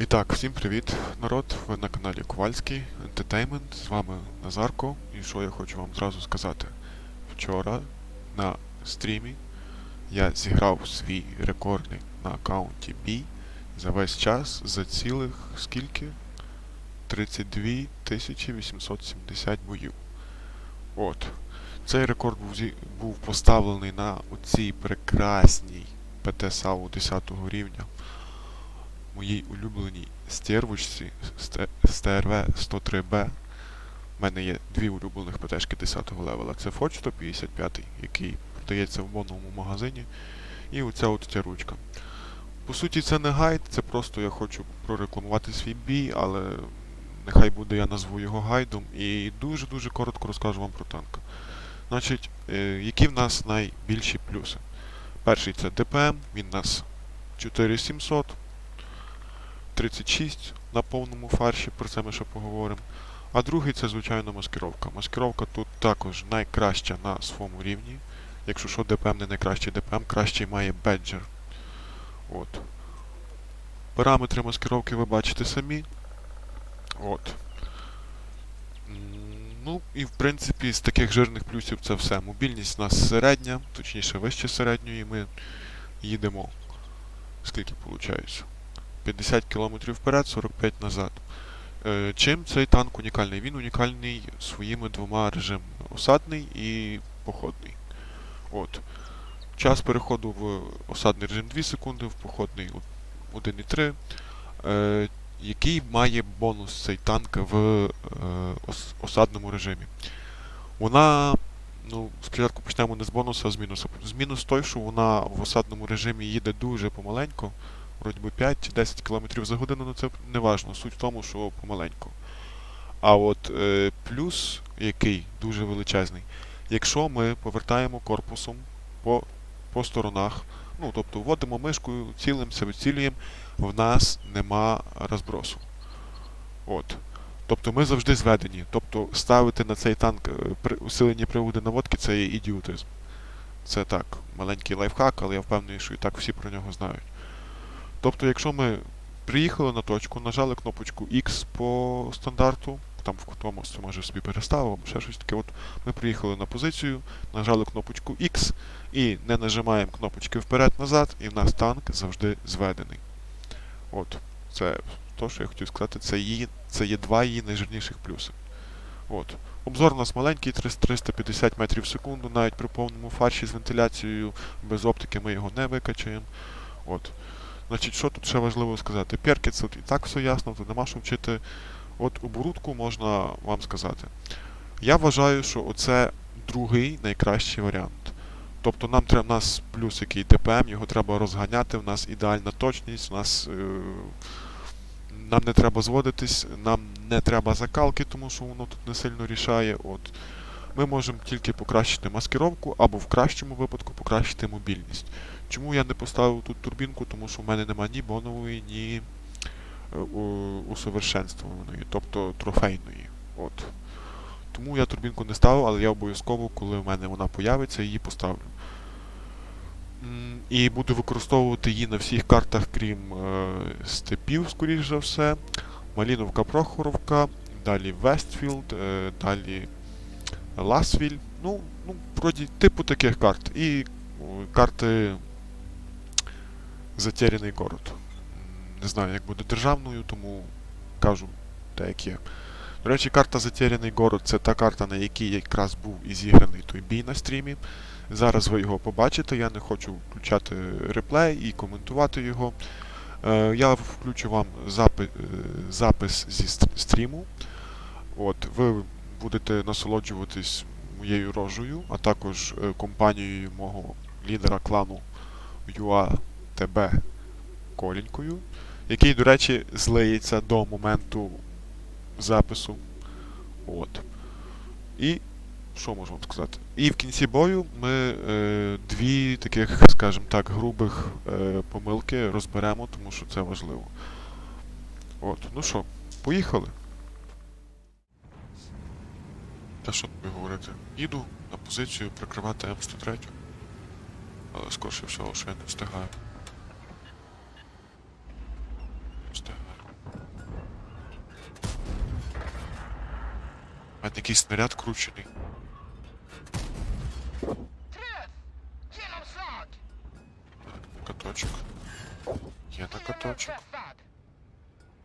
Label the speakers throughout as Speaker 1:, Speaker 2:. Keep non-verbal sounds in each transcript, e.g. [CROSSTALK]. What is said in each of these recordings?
Speaker 1: І так, всім привіт, народ! Ви на каналі Ковальський Entertainment, з вами Назарко. І що я хочу вам зразу сказати. Вчора на стрімі я зіграв свій рекордний на аккаунті бій за весь час за цілих скільки? 32 870 боїв. От. Цей рекорд був, був поставлений на оцій прекрасній ПТ-САУ 10 рівня моїй улюбленій стервочці СТРВ 103B. У мене є дві улюблених ПТшки 10-го левела. Це Форд 155, який продається в модному магазині. І оця от ця ручка. По суті, це не гайд, це просто я хочу прорекламувати свій бій, але нехай буде я назву його гайдом і дуже-дуже коротко розкажу вам про танк. Значить, е, які в нас найбільші плюси? Перший це ДПМ, він у нас 4700. 36 на повному фарші, про це ми ще поговоримо. А другий це, звичайно, маскировка. Маскировка тут також найкраща на своєму рівні. Якщо що, ДПМ не найкращий ДПМ, кращий має беджер. От. Параметри маскировки ви бачите самі. От. Ну, і в принципі з таких жирних плюсів це все. Мобільність у нас середня, точніше вище середньої, ми їдемо. Скільки виходить? 50 км вперед, 45 назад. Е, Чим цей танк унікальний? Він унікальний своїми двома режимами осадний і походний. От. Час переходу в осадний режим 2 секунди, в походний 1,3. Е, який має бонус цей танк в е, осадному режимі? Вона, ну, спочатку почнемо не з бонуса, а з мінуса. З мінус той, що вона в осадному режимі їде дуже помаленько вроді би 5-10 км за годину, ну це не важно. Суть в тому, що помаленьку. А от е, плюс, який дуже величезний, якщо ми повертаємо корпусом по, по сторонах, ну тобто вводимо мишкою, цілимося, вицілюємо, в нас нема розбросу. От. Тобто ми завжди зведені. Тобто ставити на цей танк е, при- усилені приводи наводки це є ідіотизм. Це так, маленький лайфхак, але я впевнений, що і так всі про нього знають. Тобто, якщо ми приїхали на точку, нажали кнопочку X по стандарту, там в тому це може собі переставив, або ще щось таке. От ми приїхали на позицію, нажали кнопочку X і не нажимаємо кнопочки вперед-назад, і в нас танк завжди зведений. От, це то, що я хотів сказати, це, її, це є два її найжирніших плюси. От. Обзор у нас маленький, 350 метрів в секунду, навіть при повному фарші з вентиляцією, без оптики ми його не викачаємо. Значить, що тут ще важливо сказати? Перки це от і так все ясно, тут нема що вчити. От оборудку можна вам сказати. Я вважаю, що оце другий найкращий варіант. Тобто нам треба, у нас плюс який ДПМ, його треба розганяти, в нас ідеальна точність, у нас е, нам не треба зводитись, нам не треба закалки, тому що воно тут не сильно рішає. От. Ми можемо тільки покращити маскировку або в кращому випадку покращити мобільність. Чому я не поставив тут турбінку? Тому що в мене нема ні бонової, ні е, усовершенствованої, тобто трофейної. От. Тому я турбінку не ставив, але я обов'язково, коли в мене вона появиться, її поставлю. І буду використовувати її на всіх картах, крім е, степів, скоріш за все. Маліновка Прохоровка, далі Вестфілд, е, далі Ласвіль. Ну, ну, вроді типу таких карт. І карти Затеряний город. Не знаю, як буде державною, тому кажу те, як є. До речі, карта Затеряний город це та карта, на якій якраз був і зіграний той бій на стрімі. Зараз ви його побачите, я не хочу включати реплей і коментувати його. Е, я включу вам е, запис зі стріму. От, ви будете насолоджуватись моєю рожею, а також е, компанією мого лідера клану UA ТБ Колінькою, який, до речі, злиється до моменту запису. От. І що можу вам сказати? І в кінці бою ми е, дві таких, скажімо так, грубих е, помилки розберемо, тому що це важливо. От, ну що, поїхали. Та що тобі говорити? Їду на позицію прикривати М103. Але скорше всього, що я не встигаю. Не встигаю. У мене якийсь снаряд кручений.
Speaker 2: Так,
Speaker 1: каточок. Є на каточок.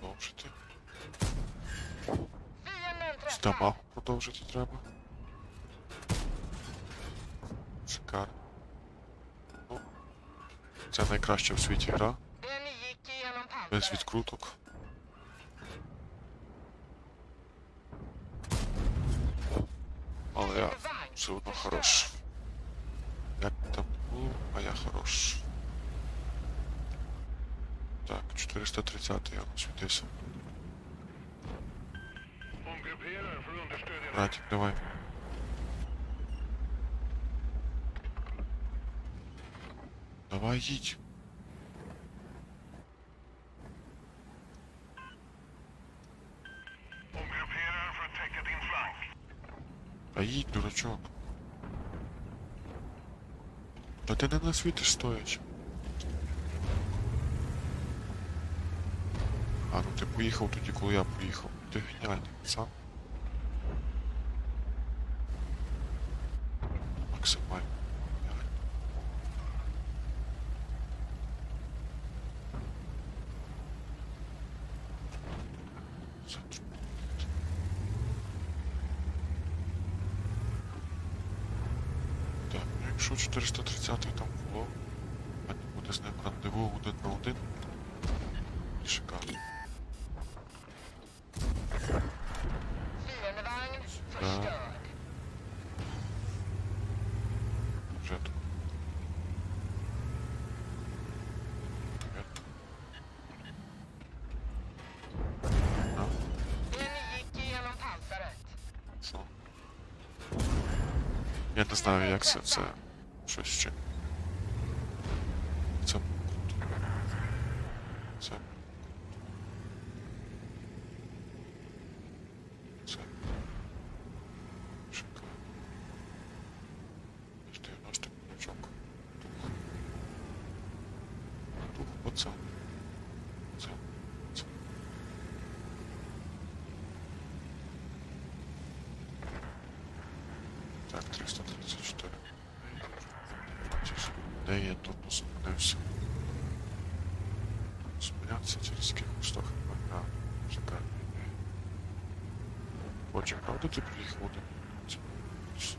Speaker 2: Довжити.
Speaker 1: Дамагу продовжити треба. Шикарно. Ну, це найкраща в світі гра. Без відкруток. Але я все одно хорош. Як там було, а я хорош. Так, 430 я освітився. Братик, давай. Давай їдь. А їдь, дурачок. Та ти не насвітиш стоячи. А, ну ти поїхав тоді, коли я поїхав. Ти геніальний, сам. Якщо 430 там було, не буде з ним рандеву один на один. І шикарно.
Speaker 2: Fiendevagn förstörd.
Speaker 1: Вже тут. А,
Speaker 2: Den gick igenom pansaret.
Speaker 1: що? Я не знаю, як це, це щось ще. Це круто. Це. Це. Шикарно. Аж 90 кулачок. Дух. Дух пацан. Це. Це. Так, 334. Де я тут зупинився? Зупинятися через якихось 100 хп. А, шикарно. Правда ти приїхав один? Це- це-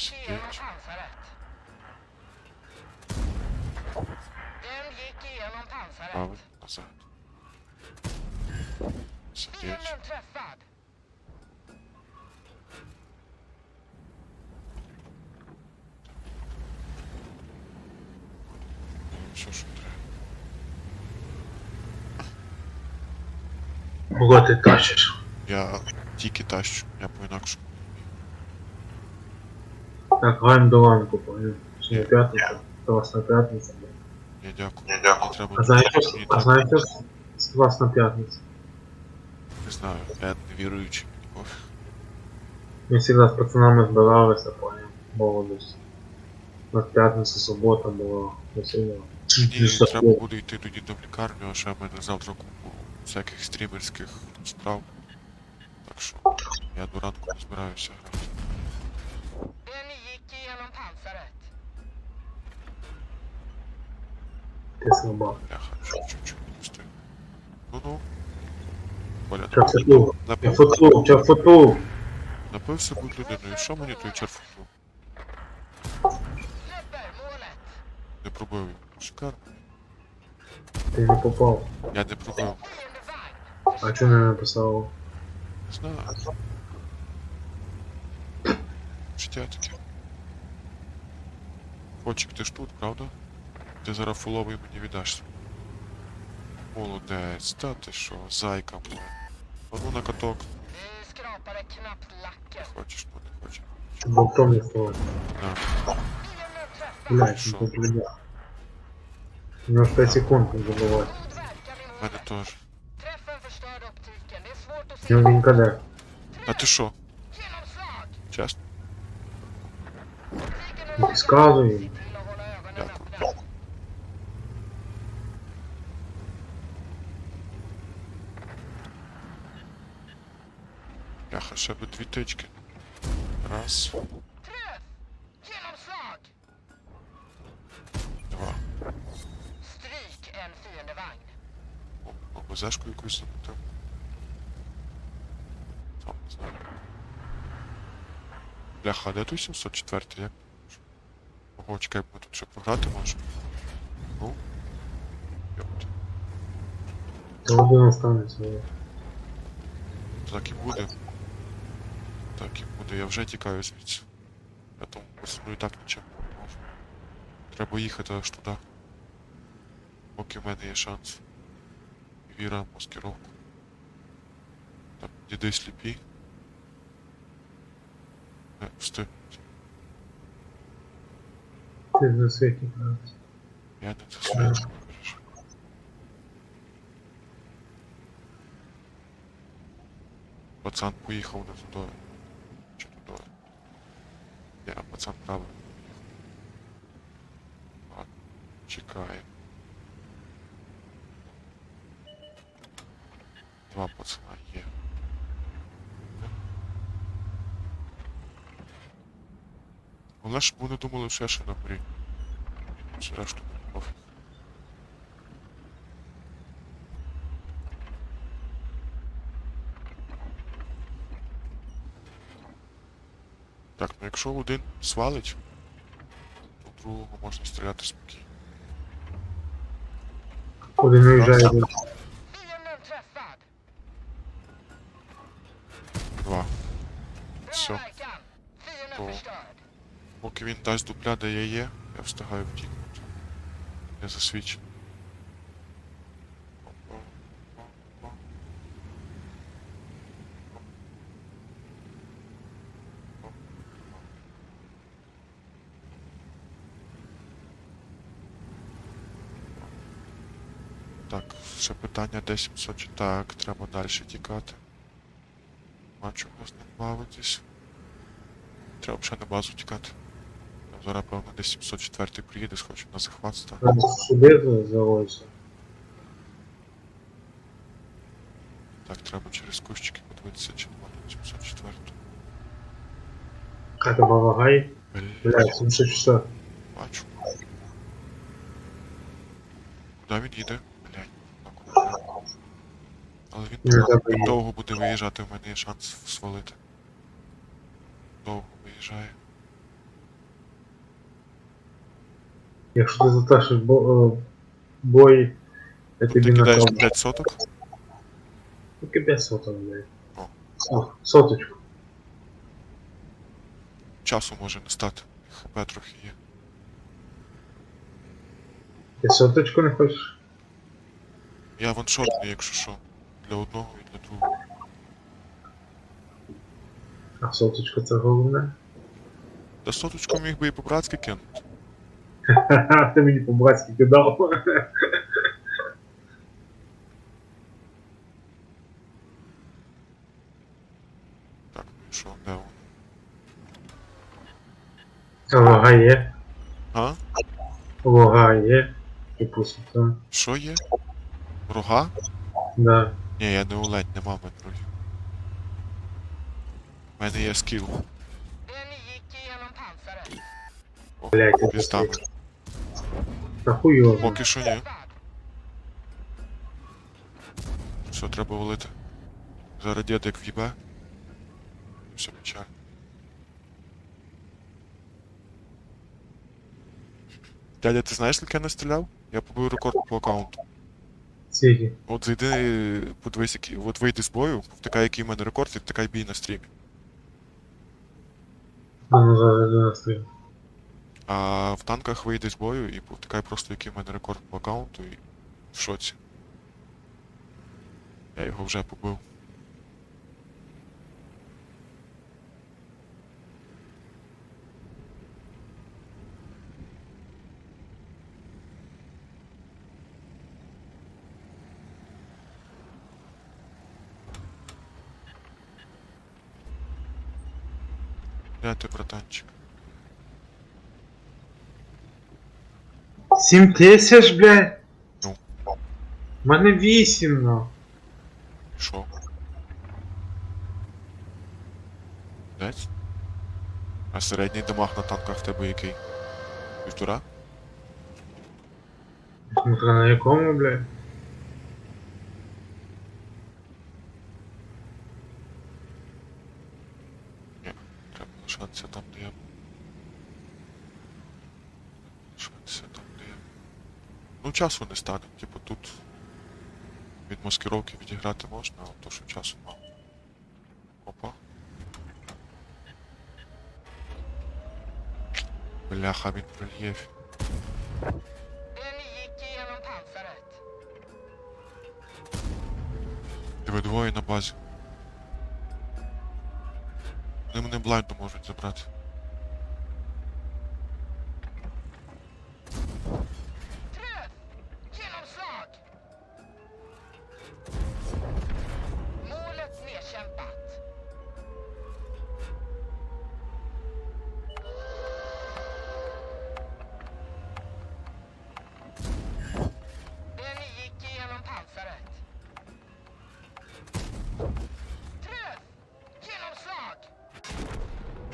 Speaker 2: Чешуя pansaret. Den gick igenom pansaret.
Speaker 1: Alltså.
Speaker 2: Fienden träffad.
Speaker 3: Кого ти тащиш?
Speaker 1: Я тільки тащу, я по інакшому.
Speaker 3: Так, граємо до ланку, понял? Сьогодні п'ятниця, класна п'ятниця.
Speaker 1: Я дякую. Я дякую. Треба
Speaker 3: А знаєте,
Speaker 1: мені
Speaker 3: а знаєте, класна п'ятниця.
Speaker 1: Не знаю, я не віруючий. Ох,
Speaker 3: Ми завжди з пацанами збиралися, понял? Молодість. У нас п'ятниця, субота була весілля.
Speaker 1: Мені треба буде йти тоді до лікарню, а ще в мене завтра купу всяких стрімерських справ. Так що я до ранку не збираюся грати.
Speaker 3: Ти слаба.
Speaker 1: Бляха, чуть-чуть не встиг. Ну-ну. Коля,
Speaker 3: Ча футу, я футу, ча футу.
Speaker 1: напився будь людиною. Що мені той черфуту? Не пробив. Шикарно.
Speaker 3: Ти не попав.
Speaker 1: Я не пробив.
Speaker 3: А чого не написав?
Speaker 1: Не знаю. Відчуття таке. Хочик, ти ж тут, правда? Ти зараз фуловий мені віддашся. Молодець, та ти що, зайка моя. А ну на каток. Хочеш, ну не хочеш.
Speaker 3: Болтом не.
Speaker 1: На.
Speaker 3: Блять, ну тут бля. У нього 5 секунд не
Speaker 2: verkan
Speaker 1: Мене теж.
Speaker 2: Träffen förstörde optiken. Det är svårt att
Speaker 3: У нього
Speaker 2: se.
Speaker 3: він каде.
Speaker 1: А ти що? Чесно?
Speaker 2: Optiken
Speaker 3: Ну,
Speaker 1: Бляха, ще би дві тички. Раз, два.
Speaker 2: Stryk en fiendevagn.
Speaker 1: О, обозешку якусь замотив. Там, не знаю. Бляха, де той 704 як? Ого, чекай, ми тут ще програти можемо. Ну. Йопт.
Speaker 3: Та один останеться.
Speaker 1: Так і буде. Так і буде, я вже тікаю звідси. Я там посуну і так нічим не можу. Треба їхати аж туди. Поки в мене є шанс. Віра, в маскировку. Так, діди сліпі. Не, встиг.
Speaker 3: Ти засвіті.
Speaker 1: Я не засвідчу. Пацан поїхав не туди. А пацан. Ладно, чекає. Два пацана є. Але ж вони думали, що я ще на горі. Решту пофіг. Так, ну якщо один свалить, то другого можна стріляти спокійно.
Speaker 3: Один виїжджає.
Speaker 1: Два. Så.
Speaker 2: förstörd.
Speaker 1: Поки він дасть дупля, де я є, я встигаю втікнути. Я засвідчений. Так, ще питання де 700. Так, треба далі тікати. Нема чого з ним бавитись. Треба ще на базу тікати. Зараз, певно, десь 704 приїде, схоче на захват стати.
Speaker 3: сюди заводиться.
Speaker 1: Так, треба через кущики подивитися, чи нема тут 704.
Speaker 3: А тебе вагай?
Speaker 1: Блін,
Speaker 3: Блять, 74.
Speaker 1: бачу. Куди він їде? Але він
Speaker 3: Не
Speaker 1: довго,
Speaker 3: забий.
Speaker 1: довго буде виїжджати, в мене є шанс свалити. Довго виїжджає.
Speaker 3: Якщо ти затащиш бо, е, бой, я
Speaker 1: Ти
Speaker 3: тобі
Speaker 1: кидаєш
Speaker 3: накажу.
Speaker 1: 5 соток?
Speaker 3: Тільки 5 соток, блядь.
Speaker 1: О.
Speaker 3: О, соточку.
Speaker 1: Часу може не стати. ХП трохи є.
Speaker 3: Ти соточку не хочеш?
Speaker 1: Я ваншотний, якщо що. Для одного і для другого.
Speaker 3: А соточка це головне.
Speaker 1: Та соточку міг би і по-братськи кинути.
Speaker 3: Ха-ха, [LAUGHS] ти мені по-братськи кидав.
Speaker 1: Так, ну що, де воно?
Speaker 3: А вага є.
Speaker 1: А?
Speaker 3: Вага є. І.
Speaker 1: Що є? Рога?
Speaker 3: Да.
Speaker 1: Ні, я не олень, нема в мене рогів. У мене є скіл. О,
Speaker 3: Блядь, я
Speaker 1: піздами.
Speaker 3: засвіт. Та хуйово.
Speaker 1: Поки що ні. Все, треба валити. Зараз дід як в'їбе. Все печально. Дядя, ти знаєш, скільки я настріляв? Я побив рекорд по аккаунту.
Speaker 3: Скільки?
Speaker 1: От зайди, подивись, які, От вийди з бою, втикай, який в мене рекорд, і втикай бій на стрімі.
Speaker 3: Ну, зараз людина стоїть.
Speaker 1: А в танках вийде з бою і повтикай просто, який в мене рекорд по аккаунту і в шоці. Я його вже побив. Де ти, братанчик?
Speaker 3: Сім тисяч, блядь?
Speaker 1: Ну.
Speaker 3: У мене вісім, ну.
Speaker 1: Що? Десь? А середній дамаг на танках в тебе який? Півтора?
Speaker 3: На якому, блядь.
Speaker 1: Треба лишатися там, де я. Лишатися там, де я. Ну, часу не стане. Типу тут від маскировки відіграти можна, а то що часу мало. Опа. Бляха, він в рельєфі. Двоє на базі. Вони мене блайндом можуть забрати.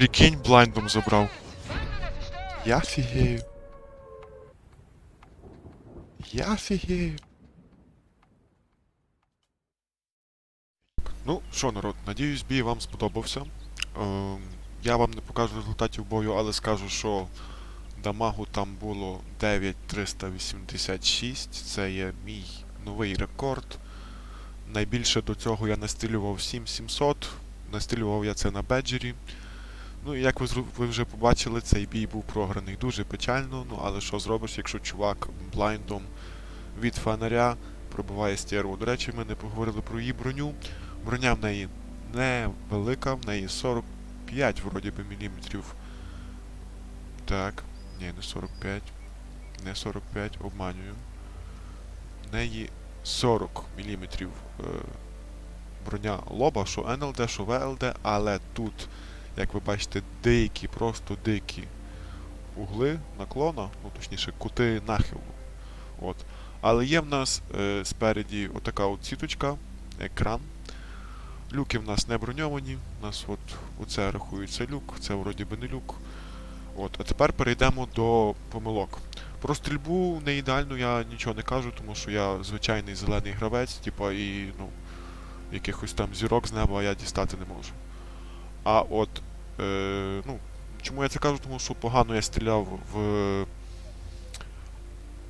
Speaker 1: Прикинь, блайндом забрав. Я фігею. Я фігею. Ну, що, народ, надіюсь, бій вам сподобався. Ем, я вам не покажу результатів бою, але скажу, що дамагу там було 9386. Це є мій новий рекорд. Найбільше до цього я настрілював 7700. Настрілював я це на беджері. Ну і як ви, ви вже побачили, цей бій був програний дуже печально, ну але що зробиш, якщо чувак блайндом від фонаря пробиває стерву. До речі, ми не поговорили про її броню. Броня в неї невелика, в неї 45 вроді би міліметрів. Так, ні, не 45. Не 45, обманюю. В неї 40 міліметрів е, броня лоба, що НЛД, що ВЛД, але тут як ви бачите, дикі, просто дикі угли наклона, ну точніше, кути нахилу. От. Але є в нас е, спереді отака от сіточка, екран. Люки в нас не броньовані. У нас от оце рахується люк, це вроді би не люк. От. А тепер перейдемо до помилок. Про стрільбу не ідеально я нічого не кажу, тому що я звичайний зелений гравець, типа і ну, якихось там зірок з неба я дістати не можу. А от, е, ну, чому я це кажу? Тому що погано я стріляв в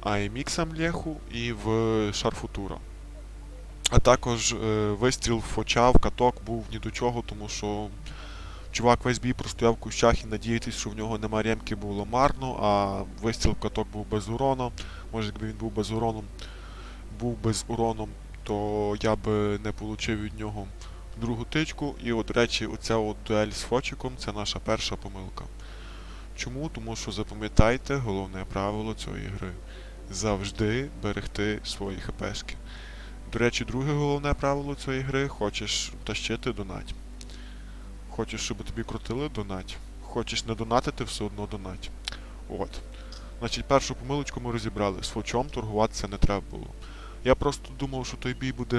Speaker 1: AMX Амлєху і в Шарфутура. А також е, вистріл в фоча, в каток був ні до чого, тому що чувак весь бій простояв в кущах і надіятись, що в нього нема ремки було марно, а вистріл в каток був без урона. Може, якби він був без уроном, був без уроном, то я би не отримав від нього другу тичку. І от, речі, оця от дуель з Фочиком це наша перша помилка. Чому? Тому що запам'ятайте головне правило цієї гри. Завжди берегти свої хпшки. До речі, друге головне правило цієї гри хочеш тащити донать. Хочеш, щоб тобі крутили донать. Хочеш не донатити, все одно донать. От. Значить, першу помилочку ми розібрали. З фочом торгуватися не треба було. Я просто думав, що той бій буде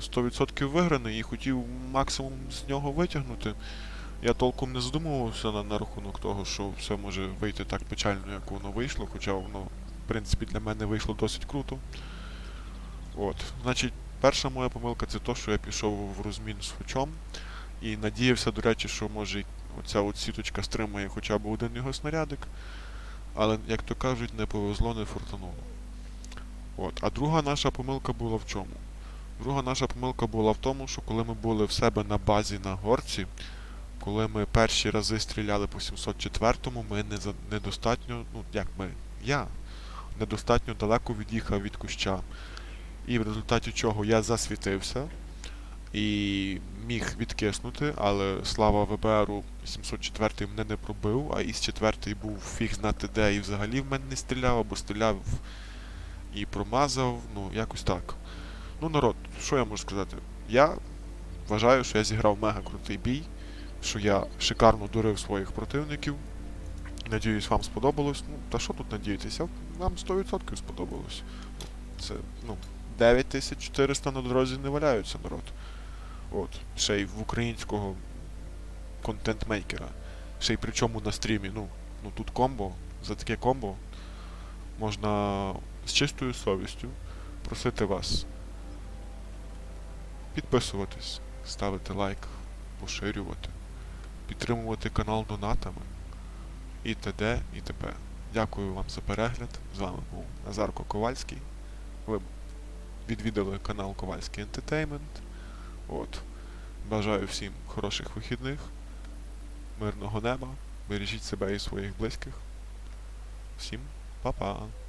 Speaker 1: 100% виграний і хотів максимум з нього витягнути. Я толком не задумувався на, на рахунок того, що все може вийти так печально, як воно вийшло, хоча воно, в принципі, для мене вийшло досить круто. От. Значить, перша моя помилка це то, що я пішов в розмін з фочом. І надіявся, до речі, що може оця от сіточка стримає хоча б один його снарядик. Але, як то кажуть, не повезло, не фортануло. От. А друга наша помилка була в чому? Друга наша помилка була в тому, що коли ми були в себе на базі на горці, Коли ми перші рази стріляли по 704-му, ми не за, недостатньо, ну як ми, я недостатньо далеко від'їхав від куща. І в результаті чого я засвітився і міг відкиснути, але слава ВБРу 704 мене не пробив, а із 4 був фіг знати де і взагалі в мене не стріляв, або стріляв і промазав, ну якось так. Ну, народ, що я можу сказати? Я вважаю, що я зіграв мега крутий бій, що я шикарно дурив своїх противників. Надіюсь, вам сподобалось. Ну, та що тут надіятися? Вам 100% сподобалось. Це, ну, 9400 на дорозі не валяються, народ. От, ще й в українського контент-мейкера. Ще й причому на стрімі. Ну, ну тут комбо. За таке комбо можна з чистою совістю просити вас підписуватись, ставити лайк, поширювати, підтримувати канал донатами і т.д. і т.п. Дякую вам за перегляд. З вами був Назарко Ковальський. Ви відвідали канал Ковальський Ентетеймент. От. Бажаю всім хороших вихідних, мирного неба, бережіть себе і своїх близьких. Всім па-па!